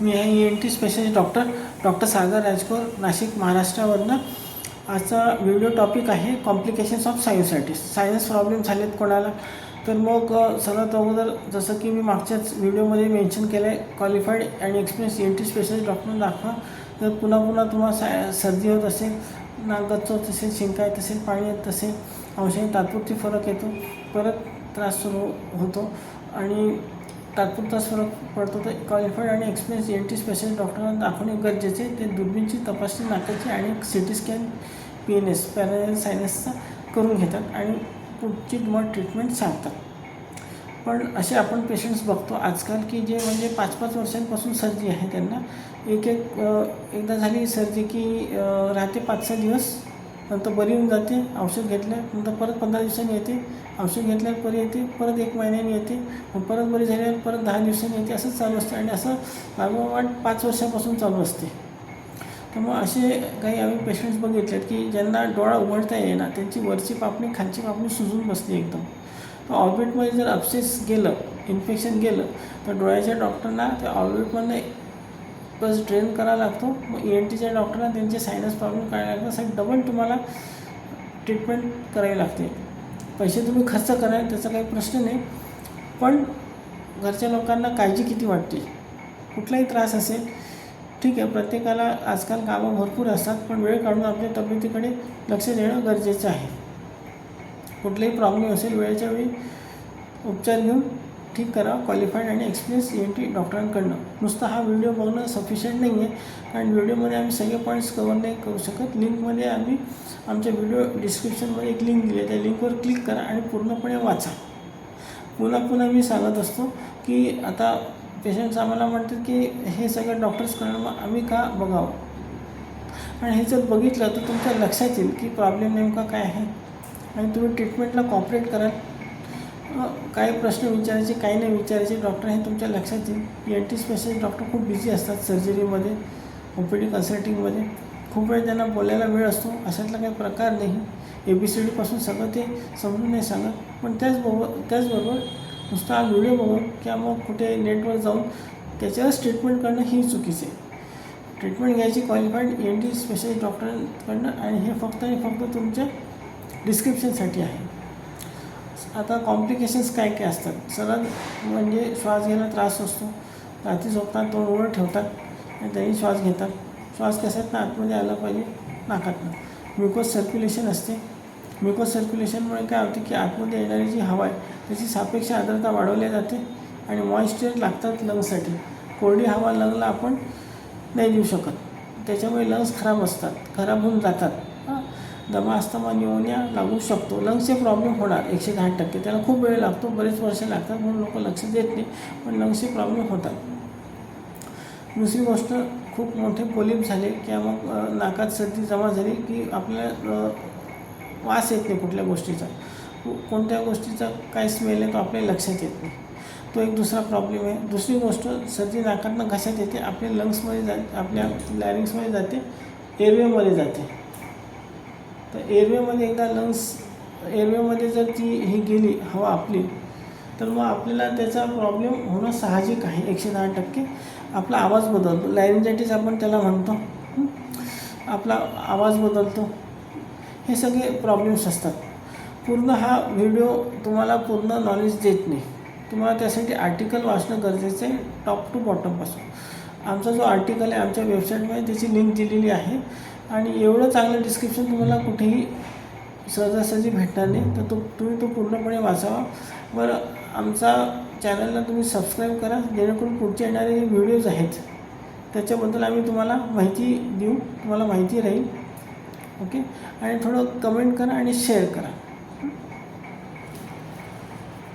मी आहे E N T specialist doctor doctor Sagar Rajkor Nashik महाराष्ट्रावरनं. आजचा video topic आहे complications of sinusitis sinus problem झालेत कोणाला? तर मग सर्वात अगोदर जसं की मी मागच्याच व्हिडिओमध्ये मेन्शन केलं आहे क्वालिफाईड आणि experience E N T specialist doctor दाखवा. जर पुन्हा पुन्हा तुम्हाला साय सर्दी होत असेल नाक होत असेल शिंका येत असेल पाणी येत असेल औषधी तात्पुरती फरक येतो परत त्रास सुरू होतो. आणि तात्पुरताच फरक पडतो तर क्वालिफाईड आणि एक्सपिरियन्स एन टी स्पेशलिस्ट डॉक्टरांना दाखवणे गरजेचे ते दुर्बीणची तपासणी नाकाची आणि C T scan P N S पॅरल सायनसचा करून घेतात आणि पुढची मग ट्रीटमेंट सांगतात. पण असे आपण पेशंट्स बघतो. आजकाल की जे म्हणजे पाच पाच वर्षांपासून सर्दी आहे त्यांना. एक एक एकदा झाली सर्दी की राहते पाच सहा दिवस. नंतर बरी होऊन जाते औषध घेतल्या नंतर परत पंधरा दिवसांनी येते औषध घेतल्यावर परी येते परत एक महिन्याने येते मग परत बरी झाल्यावर परत दहा दिवसांनी येते असंच चालू असते आणि असं लागोपाठ पाच वर्षापासून चालू असते. तर मग असे काही आम्ही पेशंट्स बघितलेत की ज्यांना डोळा उघडता येईना त्यांची वरची पापणी खालची पापणी सुजून बसली एकदम. तर ऑर्बिटमध्ये जर अपसेस गेलं इन्फेक्शन गेलं तर डोळ्याच्या डॉक्टरना त्या ऑर्बिटमधनं प्लस ड्रेन करावा लागतो. मग ई एन टीच्या डॉक्टरना त्यांचे सायनस प्रॉब्लेम काढायला लागतो असं डबल तुम्हाला ट्रीटमेंट करावी लागते. पैसे तुम्ही खर्च कराल त्याचा काही प्रश्न नाही. पण घरच्या लोकांना काळजी किती वाटते? कुठलाही त्रास असेल ठीक आहे प्रत्येकाला आजकाल कामं भरपूर असतात पण वेळ काढून आपल्या तब्येतीकडे लक्ष देणं गरजेचं आहे. कुठलाही प्रॉब्लेम असेल वेळेच्या वेळी उपचार घेऊन ठीक करा क्वालिफाईड आणि एक्सपिरियन्स ई एन टी डॉक्टरांकडनं नुसता हा व्हिडिओ बघणं सफिशियंट नाही आहे कारण व्हिडिओमध्ये आम्ही सगळे पॉईंट्स कवर नाही करू शकत. लिंकमध्ये आम्ही आमच्या व्हिडिओ डिस्क्रिप्शनमध्ये एक लिंक दिली आहे. त्या लिंकवर क्लिक करा आणि पूर्णपणे वाचा. पुन्हा पुन्हा मी सांगत असतो की आता पेशंट्स आम्हाला म्हणतात की हे सगळं डॉक्टर्सकडणं मग आम्ही का बघावं? आणि हे जर बघितलं तर तुमच्या लक्षात येईल की प्रॉब्लेम नेमका काय आहे. आणि तुम्ही ट्रीटमेंटला कॉपरेट कराल. काय काही प्रश्न विचारायचे काही नाही विचारायचे. डॉक्टर हे तुमच्या लक्षात येईल. एन टी स्पेशलिस्ट डॉक्टर खूप बिझी असतात सर्जरीमध्ये ओ पी डी कन्सल्टिंगमध्ये खूप वेळ त्यांना बोलायला वेळ असतो. अशातला काही प्रकार नाही. ए बी सी डीपासून सगळं ते समजून नाही सांगत. पण त्याचबरोबर त्याचबरोबर नुसता हा व्हिडिओ बघून किंवा मग कुठे नेटवर जाऊन त्याच्यावरच ट्रीटमेंट करणं ही चुकीचं आहे. ट्रीटमेंट घ्यायची क्वालिफाईड एन टी स्पेशलिस्ट डॉक्टरांकडनं आणि हे फक्त आणि फक्त तुमच्या डिस्क्रिप्शनसाठी आहे. आता कॉम्प्लिकेशन्स काय काय असतात? सरळ म्हणजे श्वास घ्यायला त्रास असतो. रात्री झोपतात तोंड उघडं ठेवतात आणि त्यांनी श्वास घेतात. श्वास कशात ना आतमध्ये आला पाहिजे नाकातनं. म्युकोस सर्क्युलेशन असते. म्युकोस सर्क्युलेशनमुळे काय होते की आतमध्ये येणारी जी हवा आहे त्याची सापेक्ष आर्द्रता वाढवली जाते आणि मॉइश्चर लागतात लंग्ससाठी कोरडी हवा लंगला आपण नाही देऊ शकत. त्याच्यामुळे लंग्स खराब असतात. खराब होऊन जातात. दमा अस्थमा न्युमोनिया लागू शकतो. लंग्सचे प्रॉब्लेम होणार एकशे दहा टक्के. त्याला खूप वेळ लागतो बरेच वर्ष लागतात म्हणून लोक लक्ष देत नाही पण लंग्सचे प्रॉब्लेम होतात. दुसरी गोष्ट खूप मोठे पोलिप झाले किंवा मग नाकात सर्दी जमा झाली की आपल्या वास येत नाही कुठल्या गोष्टीचा. कोणत्या गोष्टीचा काय स्मेल आहे तो आपल्या लक्षात येत नाही. तो एक दुसरा प्रॉब्लेम आहे. दुसरी गोष्ट सर्दी नाकातनं घशात येते आपल्या लंग्समध्ये जा आपल्या लॅरिंग्समध्ये जाते एअरवेमध्ये जाते. तर एअरवेमध्ये एकदा लंग्स एअरवेमध्ये जर ती ही गेली हवा आपली तर मग आपल्याला त्याचा प्रॉब्लेम होणं साहजिक आहे. एकशे दहा टक्के आपला आवाज बदलतो. लॅरिंजायटीस आपण त्याला म्हणतो. आपला आवाज बदलतो. हे सगळे प्रॉब्लेम्स असतात. पूर्ण हा व्हिडिओ तुम्हाला पूर्ण नॉलेज देत नाही. तुम्हाला त्यासाठी आर्टिकल वाचणं गरजेचं आहे टॉप टू बॉटमपासून आमचा जो आर्टिकल आहे आमच्या वेबसाईटमध्ये त्याची लिंक दिलेली आहे. आणि एवढं चांगलं डिस्क्रिप्शन तुम्हाला कुठेही सहजासहजी भेटणार नाही तर तो तुम्ही तो पूर्णपणे वाचावा. बरं आमचा चॅनलला तुम्ही सबस्क्राईब करा जेणेकरून पुढचे येणारे जे व्हिडिओज आहेत त्याच्याबद्दल आम्ही तुम्हाला माहिती देऊ तुम्हाला माहिती राहील. ओके आणि थोडं कमेंट करा आणि शेअर करा.